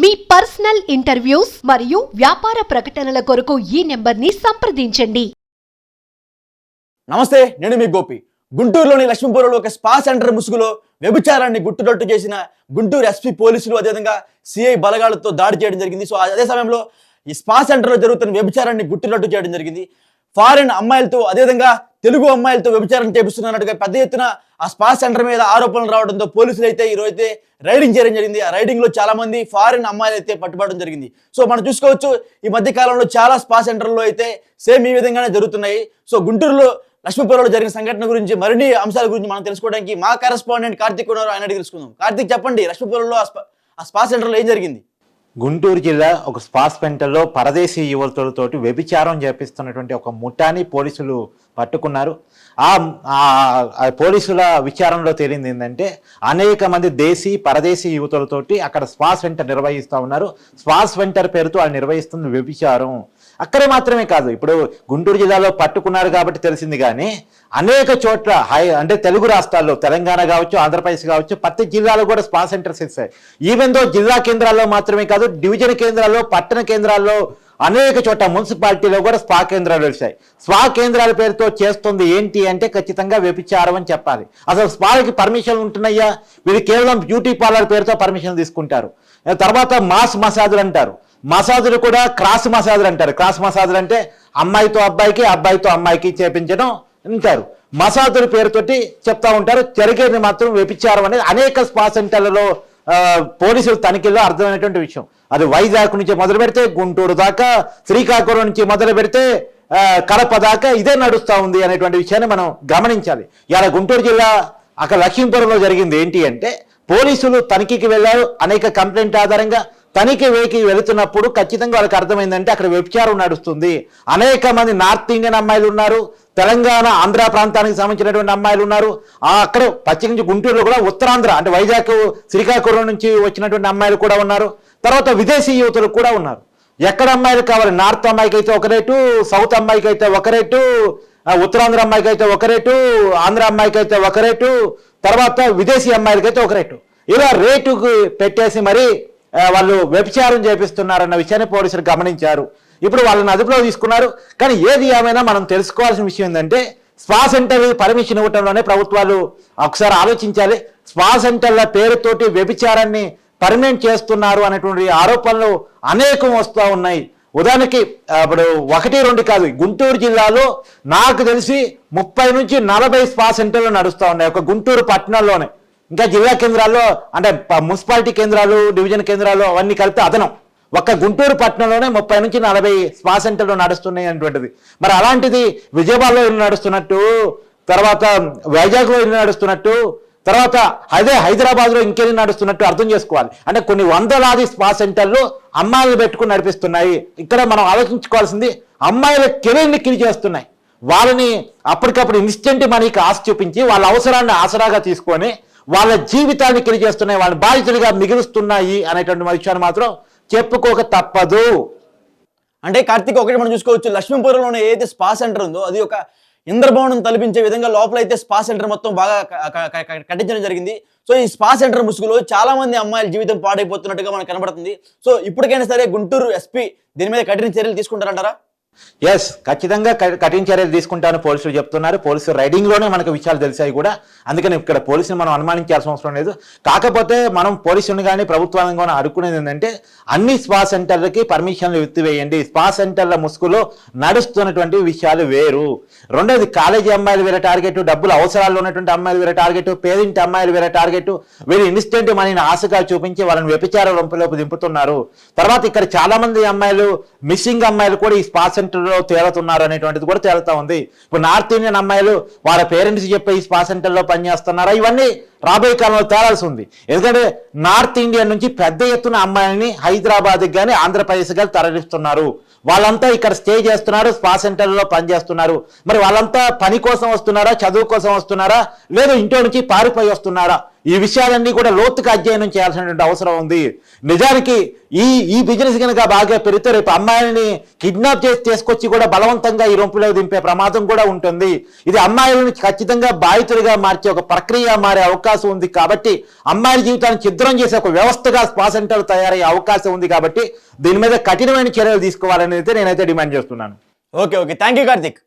మీ personal interviews మరియు వ్యాపార ప్రకటనల కొరకు ఈ నెంబర్ని సంప్రదించండి. నమస్తే నేను మీ గోపి. గుంటూరులోని లక్ష్మీపురంలో ఒక స్పా సెంటర్ ముసుగులో వ్యభిచారాన్ని గుట్టురట్టు చేసిన గుంటూరు ఎస్పీ పోలీసులు అదేవిధంగా సిఐ బలగాలతో దాడి చేయడం జరిగింది. సో అదే సమయంలో ఈ స్పా సెంటర్లో జరుగుతున్న వ్యభిచారాన్ని గుట్టురట్టు చేయడం జరిగింది. ఫారిన్ అమ్మాయిలతో అదేవిధంగా తెలుగు అమ్మాయిలతో వ్యభిచారం చేపిస్తున్నట్టుగా పెద్ద ఎత్తున ఆ స్పా సెంటర్ మీద ఆరోపణలు రావడంతో పోలీసులు అయితే ఈరోజు అయితే రైడింగ్ చేయడం జరిగింది. ఆ రైడింగ్లో చాలామంది చాలా మంది ఫారిన్ అమ్మాయిలు అయితే పట్టుబడడం జరిగింది. సో మనం చూసుకోవచ్చు ఈ మధ్య కాలంలో చాలా స్పా సెంటర్లో అయితే సేమ్ ఈ విధంగానే జరుగుతున్నాయి. సో గుంటూరులో లక్ష్మీపురంలో జరిగిన సంఘటన గురించి మరిన్ని అంశాల గురించి మనం తెలుసుకోవడానికి మా కరెస్పాండెంట్ కార్తిక్ ఉన్నారు. ఆయన తెలుసుకుందాం. కార్తిక్ చెప్పండి లక్ష్మీపురంలో ఆ ఆ స్పా సెంటర్లో ఏం జరిగింది? గుంటూరు జిల్లా ఒక స్పాస్ పెంటల్లో పరదేశీ యువతులతోటి వ్యభిచారం చేపిస్తున్నటువంటి ఒక ముఠాని పోలీసులు పట్టుకున్నారు. ఆ పోలీసుల విచారణలో తేలింది ఏంటంటే అనేక మంది దేశీ పరదేశీ యువతులతోటి అక్కడ స్పాస్ వెంటర్ నిర్వహిస్తూ ఉన్నారు. స్పాస్ వెంటర్ పేరుతో వాళ్ళు నిర్వహిస్తున్న వ్యభిచారం. అక్కడే మాత్రమే కాదు. ఇప్పుడు గుంటూరు జిల్లాలో పట్టుకున్నారు కాబట్టి తెలిసింది కానీ అనేక చోట్ల హై అంటే తెలుగు రాష్ట్రాల్లో తెలంగాణ కావచ్చు ఆంధ్రప్రదేశ్ కావచ్చు ప్రతి జిల్లాలో కూడా స్పా సెంటర్స్ ఇస్తాయి. ఈవెన్ దో జిల్లా కేంద్రాల్లో మాత్రమే కాదు డివిజన్ కేంద్రాల్లో పట్టణ కేంద్రాల్లో అనేక చోట్ల మున్సిపాలిటీలో కూడా స్పా కేంద్రాలు వచ్చాయి స్పా కేంద్రాల పేరుతో చేస్తుంది ఏంటి అంటే ఖచ్చితంగా వ్యభిచారం అని చెప్పాలి. అసలు స్పాలకి పర్మిషన్ ఉంటున్నాయా? వీళ్ళు కేవలం బ్యూటీ పార్లర్ పేరుతో పర్మిషన్ తీసుకుంటారు. తర్వాత మాస్ మసాజులు అంటారు. మసాజులు కూడా క్రాస్ మసాజులు అంటారు. క్రాస్ మసాజులు అంటే అమ్మాయితో అబ్బాయికి అబ్బాయితో అమ్మాయికి చేపించడం అంటారు. మసాజుల పేరుతోటి చెప్తా ఉంటారు. జరిగేది మాత్రం వ్యభిచారం అనేది అనేక స్పా సెంటర్లలో పోలీసులు తనిఖీల్లో అర్థమైనటువంటి విషయం. అది వైజాగ్ నుంచి మొదలు పెడితే గుంటూరు దాకా శ్రీకాకుళం నుంచి మొదలు పెడితే కడప దాకా ఇదే నడుస్తూ ఉంది అనేటువంటి విషయాన్ని మనం గమనించాలి. ఇలా గుంటూరు జిల్లా అక్కడ లక్ష్మీపురంలో జరిగింది ఏంటి అంటే పోలీసులు తనిఖీకి వెళ్ళారు. అనేక కంప్లైంట్ ఆధారంగా తనిఖీ వేకి వెళుతున్నప్పుడు ఖచ్చితంగా వాళ్ళకి అర్థమైందంటే అక్కడ వ్యభిచారం నడుస్తుంది. అనేక మంది నార్త్ ఇండియన్ అమ్మాయిలు ఉన్నారు. తెలంగాణ ఆంధ్ర ప్రాంతానికి సంబంధించినటువంటి అమ్మాయిలు ఉన్నారు. అక్కడ పశ్చిమ నుంచి గుంటూరులో కూడా ఉత్తరాంధ్ర అంటే వైజాగ్ శ్రీకాకుళం నుంచి వచ్చినటువంటి అమ్మాయిలు కూడా ఉన్నారు. తర్వాత విదేశీ యువతులు కూడా ఉన్నారు. ఎక్కడ అమ్మాయిలు కావాలి? నార్త్ అమ్మాయికి అయితే ఒక రేటు సౌత్ అమ్మాయికి అయితే ఒక రేటు ఉత్తరాంధ్ర అమ్మాయికి అయితే ఒక రేటు ఆంధ్ర అమ్మాయికి అయితే ఒక రేటు తర్వాత విదేశీ అమ్మాయిలకైతే ఒక రేటు. ఇలా రేటుకు పెట్టేసి మరి వాళ్ళు వ్యభిచారం చేపిస్తున్నారన్న విషయాన్ని పోలీసులు గమనించారు. ఇప్పుడు వాళ్ళని అదుపులో తీసుకున్నారు. కానీ ఏది ఏమైనా మనం తెలుసుకోవాల్సిన విషయం ఏంటంటే స్పా సెంటర్ పర్మిషన్ ఇవ్వటంలోనే ప్రభుత్వాలు ఒకసారి ఆలోచించాలి. స్పా సెంటర్ల పేరుతోటి వ్యభిచారాన్ని పర్మనెంట్ చేస్తున్నారు అనేటువంటి ఆరోపణలు అనేకం వస్తూ ఉన్నాయి. ఉదాహరణకి ఇప్పుడు ఒకటి రెండు కాదు గుంటూరు జిల్లాలో నాకు తెలిసి ముప్పై నుంచి నలభై స్పా సెంటర్లు నడుస్తూ ఉన్నాయి. ఒక గుంటూరు పట్టణంలోనే. ఇంకా జిల్లా కేంద్రాల్లో అంటే మున్సిపాలిటీ కేంద్రాలు డివిజన్ కేంద్రాలు అవన్నీ కలిపితే అదనం. ఒక్క గుంటూరు పట్టణంలోనే ముప్పై నుంచి నలభై స్పా సెంటర్లు నడుస్తున్నాయి అనేటువంటిది. మరి అలాంటిది విజయవాడలో ఎన్ని నడుస్తున్నట్టు తర్వాత వైజాగ్లో ఎన్ని నడుస్తున్నట్టు తర్వాత అదే హైదరాబాద్లో ఇంకెళ్ళి నడుస్తున్నట్టు అర్థం చేసుకోవాలి. అంటే కొన్ని వందలాది స్పా సెంటర్లు అమ్మాయిలు పెట్టుకుని నడిపిస్తున్నాయి. ఇక్కడ మనం ఆలోచించుకోవాల్సింది అమ్మాయిల కెరీర్ని కిరి చేస్తున్నాయి. వాళ్ళని అప్పటికప్పుడు ఇన్స్టెంట్ మనీకి ఆశ చూపించి వాళ్ళ అవసరాన్ని ఆసరాగా తీసుకొని వాళ్ళ జీవితాన్ని తెలియజేస్తున్నాయి వాళ్ళ బాధితులుగా మిగులుస్తున్నాయి అనేటువంటి విషయాన్ని మాత్రం చెప్పుకోక తప్పదు. అంటే కార్తీక్ ఒకటి మనం చూసుకోవచ్చు లక్ష్మీపురంలోనే ఏదైతే స్పా సెంటర్ ఉందో అది ఒక ఇంద్రభవనం తలపించే విధంగా లోపల అయితే స్పా సెంటర్ మొత్తం బాగా కట్టించడం జరిగింది. సో ఈ స్పా సెంటర్ ముసుగులో చాలా మంది అమ్మాయిల జీవితం పాడైపోతున్నట్టుగా మనకు కనబడుతుంది. సో ఇప్పటికైనా సరే గుంటూరు ఎస్పీ దీని మీద కఠిన చర్యలు తీసుకుంటారంటారా? ఎస్ ఖచ్చితంగా కఠిన చర్యలు తీసుకుంటామని పోలీసులు చెప్తున్నారు. పోలీసు రైడింగ్లోనే మనకు విషయాలు తెలిసాయి కూడా. అందుకని ఇక్కడ పోలీసులు మనం అనుమానించాల్సిన అవసరం లేదు. కాకపోతే మనం పోలీసుని కానీ ప్రభుత్వాలను కానీ అడుక్కునేది ఏంటంటే అన్ని స్పా సెంటర్లకి పర్మిషన్లు ఎత్తివేయండి. స్పా సెంటర్ల ముసుగులో నడుస్తున్నటువంటి విషయాలు వేరు. రెండోది కాలేజీ అమ్మాయిలు వేరే టార్గెట్ డబ్బులు అవసరాలు ఉన్నటువంటి అమ్మాయిలు వేరే టార్గెట్ పేదింటి అమ్మాయిలు వేరే టార్గెట్ వీళ్ళు ఇన్స్టెంట్ మనీని ఆశగా చూపించి వాళ్ళని వ్యభిచార రొంపలోపు దింపుతున్నారు. తర్వాత ఇక్కడ చాలా మంది అమ్మాయిలు మిస్సింగ్ అమ్మాయిలు కూడా ఈ స్పా సెంటర్లో తేలుతున్నారు అనేటువంటిది కూడా తేలుతా ఉంది. ఇప్పుడు నార్త్ ఇండియన్ అమ్మాయిలు వాళ్ళ పేరెంట్స్ చెప్పే ఈ స్పా సెంటర్లో పనిచేస్తున్నారా? ఇవన్నీ రాబోయే కాలంలో తేలాల్సి ఉంది. ఎందుకంటే నార్త్ ఇండియా నుంచి పెద్ద ఎత్తున అమ్మాయిని హైదరాబాద్కి కానీ ఆంధ్రప్రదేశ్ కానీ తరలిస్తున్నారు. వాళ్ళంతా ఇక్కడ స్టే చేస్తున్నారు స్పా సెంటర్లో పనిచేస్తున్నారు. మరి వాళ్ళంతా పని కోసం వస్తున్నారా చదువు కోసం వస్తున్నారా లేదు ఇంట్లో నుంచి పారిపోయి వస్తున్నారా? ఈ విషయాలన్నీ కూడా లోతుగా అధ్యయనం చేయాల్సినటువంటి అవసరం ఉంది. నిజానికి ఈ ఈ బిజినెస్ కనుక బాగా పెరిగితే రేపు అమ్మాయిల్ని కిడ్నాప్ చేసి తీసుకొచ్చి కూడా బలవంతంగా ఈ రొంపులో దింపే ప్రమాదం కూడా ఉంటుంది. ఇది అమ్మాయిలను ఖచ్చితంగా బాధితులుగా మార్చే ఒక ప్రక్రియ మారే అవకాశం ఉంది కాబట్టి అమ్మాయిల జీవితాన్ని ఛిద్రం చేసే ఒక వ్యవస్థగా స్పా సెంటర్ తయారయ్యే అవకాశం ఉంది కాబట్టి దీని మీద కఠినమైన చర్యలు తీసుకోవాలని అయితే నేనైతే డిమాండ్ చేస్తున్నాను. Okay okay. Thank you Karthik.